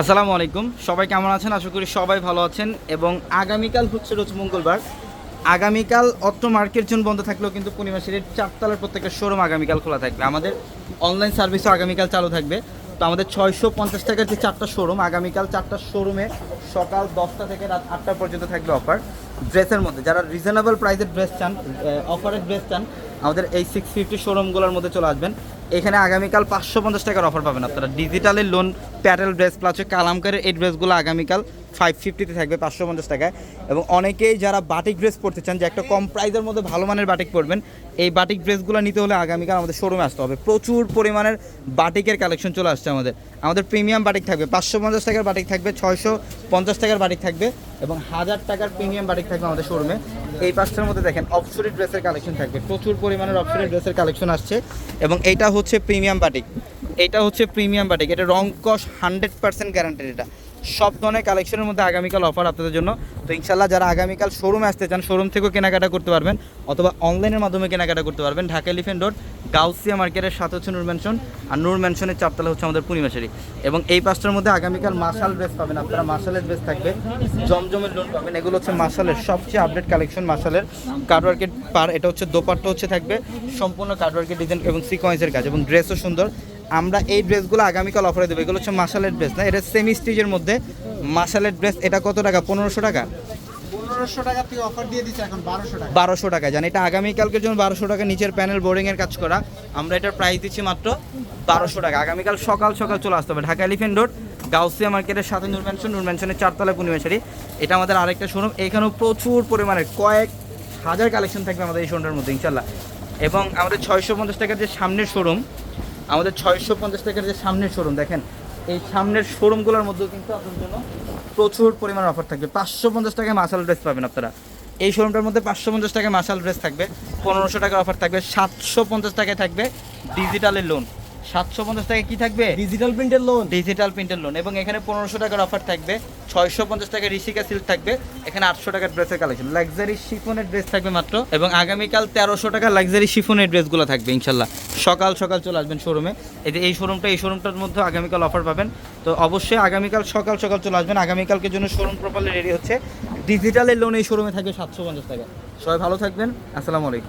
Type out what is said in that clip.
আসসালামু আলাইকুম। সবাই কেমন আছেন? আশা করি সবাই ভালো আছেন। এবং আগামীকাল হচ্ছে রোজ মঙ্গলবার। আগামীকাল অত্র মার্কেট জোন বন্ধ থাকলেও কিন্তু পূর্ণিমা সিটির চারতলার প্রত্যেকটা শোরুম আগামীকাল খোলা থাকবে। আমাদের অনলাইন সার্ভিসও আগামীকাল চালু থাকবে। তো আমাদের ছয়শো পঞ্চাশ টাকার যে চারটা শোরুম আগামীকাল চারটা শোরুমে সকাল দশটা থেকে রাত আটটা পর্যন্ত থাকবে অফার ড্রেসের মধ্যে, যারা রিজনেবল প্রাইসের ড্রেস চান অফারের ড্রেস চান, আমাদের এই সিক্স ফিফটি শোরুমগুলোর মধ্যে চলে আসবেন। এখানে আগামীকাল পাঁচশো পঞ্চাশ টাকার অফার পাবেন আপনারা। ডিজিটালের লোন প্যাটেল ড্রেস প্লাস কালামকারের এই ড্রেসগুলো আগামীকাল ফাইভ ফিফটিতে থাকবে পাঁচশো পঞ্চাশ টাকায়। এবং অনেকেই যারা বাটিক ড্রেস পড়তে চান, যে একটা কম প্রাইজের মধ্যে ভালো মানের বাটিক পরবেন, এই বাটিক ড্রেসগুলো নিতে হলে আগামীকাল আমাদের শোরুমে আসতে হবে। প্রচুর পরিমাণের বাটিকের কালেকশন চলে আসছে আমাদের। আমাদের প্রিমিয়াম বাটিক থাকবে, পাঁচশো পঞ্চাশ টাকার বাটিক থাকবে, ছয়শো পঞ্চাশ টাকার বাটিক থাকবে, এবং হাজার টাকার প্রিমিয়াম বাটিক থাকবে আমাদের শোরুমে এই পাঁচটার মধ্যে দেখেন অপসরি ড্রেসের কালেকশন থাকবে। প্রচুর পরিমাণের অপসরি ড্রেসের কালেকশন আসছে এবং এটা হচ্ছে প্রিমিয়াম বাটিক এটা হচ্ছে প্রিমিয়াম বাটিক এটা রং কস হান্ড্রেড পার্সেন্ট গ্যারান্টেড এটা। সব ধরনের কালেকশনের মধ্যে আগামীকাল অফার আপনাদের জন্য। তো ইনশাল্লাহ যারা আগামীকাল শোরুমে আসতে চান শোরুম থেকেও কেনাকাটা করতে পারবেন, অথবা অনলাইনের মাধ্যমে কেনাকাটা করতে পারবেন। ঢাকা এলিফেন্ট রোড গাউসিয়া মার্কেটের সাথে হচ্ছে নূর ম্যানশন আর নূর ম্যানশনের চারতলা হচ্ছে আমাদের পূর্ণিমাশারি এবং এই পাঁচটার মধ্যে আগামীকাল মার্শাল ড্রেস পাবেন, আপনারা মার্শালের ড্রেস থাকবে, জমজমের লোন পাবেন। এগুলো হচ্ছে মার্শালের সবচেয়ে আপডেট কালেকশন মার্শালের কার্ডওয়ার্কের পার এটা হচ্ছে দোপাট্টা হচ্ছে থাকবে, সম্পূর্ণ কার্ডওয়ার্কের ডিজাইন এবং সিকোয়েন্সের কাজ এবং ড্রেসও সুন্দর। আমরা এই ড্রেসগুলো আগামীকাল অফারে দেবো। এগুলো হচ্ছে মার্শালের ড্রেস না, এটা সেমি স্টিচের মধ্যে মার্শালের ড্রেস এটা কত টাকা? পনেরোশো টাকা? পনেরোশো টাকা থেকে অফার দিয়ে দিচ্ছে এখন বারোশো টাকা। জান এটা আগামীকালকের জন্য বারোশো টাকা নিচের প্যানেল বোর্ডিংয়ের কাজ করা। আমরা এটার প্রাইস দিচ্ছি মাত্র বারোশো টাকা। আগামীকাল সকাল সকাল চলে আসতে হবে। ঢাকা এলিফেন্ট রোড গাউসিয়া মার্কেটের সাথে নূর ম্যানশন নূর ম্যানশনের চারতলা পূর্ণিমাশারি এটা আমাদের আরেকটা শোরুম এখানেও প্রচুর পরিমাণে কয়েক হাজার কালেকশন থাকবে আমাদের এই শোরুমটার মধ্যে ইনশাল্লাহ এবং আমাদের ছয়শো পঞ্চাশ টাকার যে সামনের শোরুম আমাদের ছয়শো পঞ্চাশ টাকার যে সামনের শোরুম দেখেন এই সামনের শোরুমগুলোর মধ্যেও কিন্তু আপনার জন্য প্রচুর পরিমাণ অফার থাকবে। পাঁচশো পঞ্চাশ টাকায় মাসাল ড্রেস পাবেন আপনারা। এই শোরুমটার মধ্যে পাঁচশো পঞ্চাশ টাকায় মাসাল ড্রেস থাকবে, পনেরোশো টাকার অফার থাকবে, সাতশো পঞ্চাশ টাকায় থাকবে ডিজিটালের লোন সাতশো পঞ্চাশ টাকায় কি থাকবে? ডিজিটাল প্রিন্টের লোন ডিজিটাল প্রিন্টের লোন এবং এখানে পনেরোশো টাকার অফার থাকবে। ছয়শো পঞ্চাশ টাকা ঋষিকা সিল্ক থাকবে। এখানে আটশো টাকার ড্রেসের কালেকশন লাক্সারি শিফনের ড্রেস থাকবে মাত্র। এবং আগামীকাল তেরোশো টাকা লাক্সারি শিফনের ড্রেসগুলো থাকবে ইনশাল্লাহ। সকাল সকাল চলে আসবেন শোরুমে এই যে এই শোরুমটা এই শোরুমটার মধ্যে আগামীকাল অফার পাবেন। তো অবশ্যই আগামীকাল সকাল সকাল চলে আসবেন। আগামীকালকের জন্য শোরুম প্রপারলি রেডি হচ্ছে। ডিজিটালের লোন এই শোরুমে থাকবে সাতশো পঞ্চাশ টাকা। সবাই ভালো থাকবেন। আসসালামু আলাইকুম।